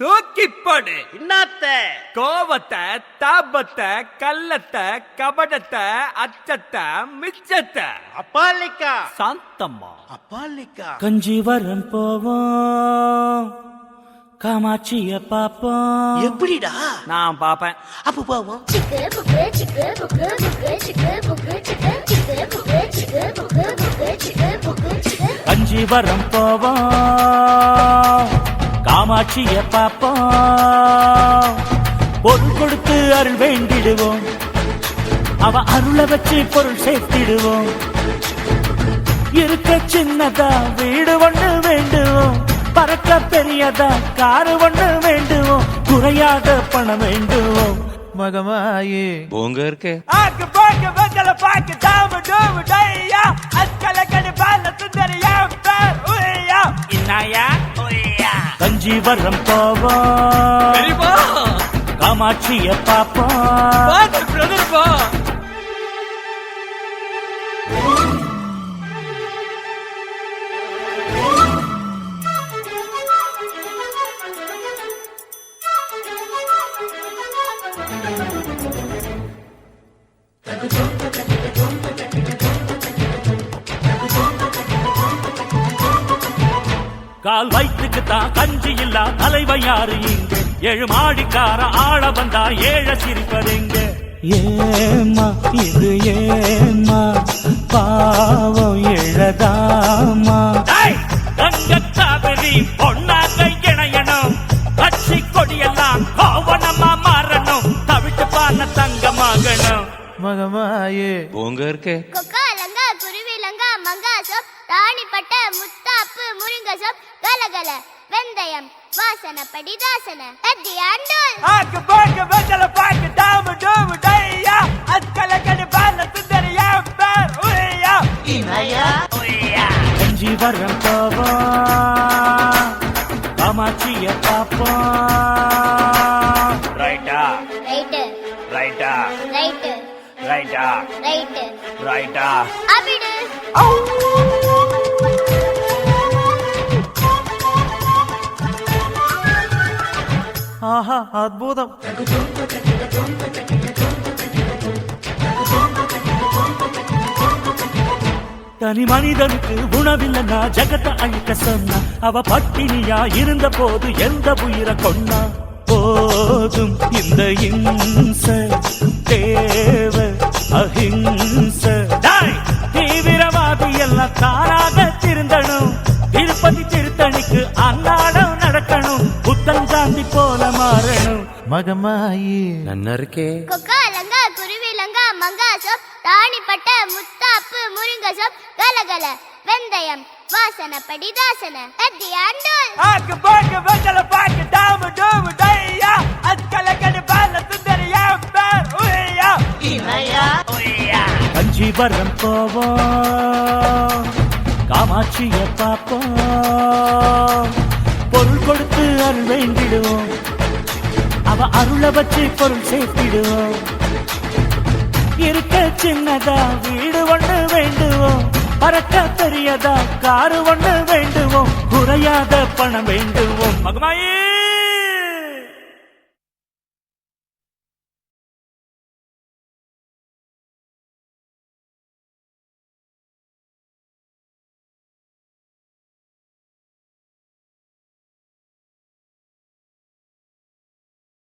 தூக்கிப்படு இன்னாத்த கோவத்தை தாபத்தை கள்ளத்தை கபடத்தை அச்சத்தை மிச்சத்தை அப்பாலிக்கா சாந்தம்மா அப்பாலிக்கா கஞ்சிவரம் போவோம் காமாட்சிய பாப்போம் எப்படிடா நான் பாப்பேன் அப்ப போவோம். கஞ்சிவரம் போவோம் காமாட்சிய பாப்போம். பொருள் கொடுத்து அருள் வேண்டிடுவோம். அவ அருளை வச்சு பொருள் சேர்த்திடுவோம். இருக்க சின்னதா வீடு ஒண்ணு வேண்டுவோம். பறக்க பெரியதா காரு ஒண்ணு வேண்டுவோம். குறையாத பணம் வேண்டுவோம். மகமாயே போங்க இருக்கே. கஞ்சிவரம் போவோம் பெரியப்பா. காமாட்சிய பாப்போம் கால் வயிற்றுக்கு தான் கஞ்சி இல்லா தலைவன் யாரு இங்க? ஏழு மாடிக்கார ஆள வந்தா ஏழ சிரிப்பதெங்க ஏமா இது ஏமா பாவம் எழதாமா கங்கத்தாபதி பொன்னாக இணையணும். கட்சி கொடியெல்லாம் கோவணமா மாறணும். தவிட்டு பான தங்கமாகணும். மகமாயே. போங்க இருக்கே. கொக்கா லங்கா குருவி லங்கா மங்கா சோப் ராணிப்பட்ட முத்தாப்பு சோப் கலகல வெந்தயம் வாசனப்படி தாசன அத்தி ஆண்டோல் ஆக்கு பாக்கு வெத்தல பாக்கு தாம டோமு டையா. அஸ்கல கடி பால சுந்தரியா பேர் உய்யா. உய்யா. கஞ்சி வரம் போவோம் காமாட்சிய பாப்போம் ரைட்டா. ரைட்டு. ரைட்டா. ரைட்டு. ரைட்டா. ரைட்டு. ரைட்டா. அபிடு. ஆஹா அற்புதம். தனி மனிதனுக்கு உணவில்லைன்னா ஜகத்தை அழிக்க சொன்னா அவ பட்டினியா இருந்த போது எந்த உயிரை கொன்னா? போதும் இந்த இம்ச தேவ அஹிம்ச. தீவிரவாதி எல்லாம் தாராக மகமாயி. நன்னா இருக்கே கொக்கா லங்கா குருவி லங்கா மங்கா சோப் ராணிப்பட்ட முத்தாப்பு முருங்க சோப் கலகல வெந்தயம் வாசனப்படி தாசன அத்தி ஆண்டோல் ஆக்கு பாக்கு வெத்தல பாக்கு தாம டோமு டையா அஸ்கல கடி பால சுந்தரியா பேர் உய்யா. உய்யா. கஞ்சிபரம் போவோம் காமாட்சிய பாப்போம் பொருள் கொடுத்து அருள் வேண்டிடுவோம். அவ அருளை வச்சு பொருள் சேர்த்திடுவோம். இருக்க சின்னதா வீடு ஒண்ணு வேண்டுவோம். பறக்க தெரியதா காரு ஒண்ணு வேண்டுவோம். குறையாத பணம் வேண்டுவோம். மகமாயே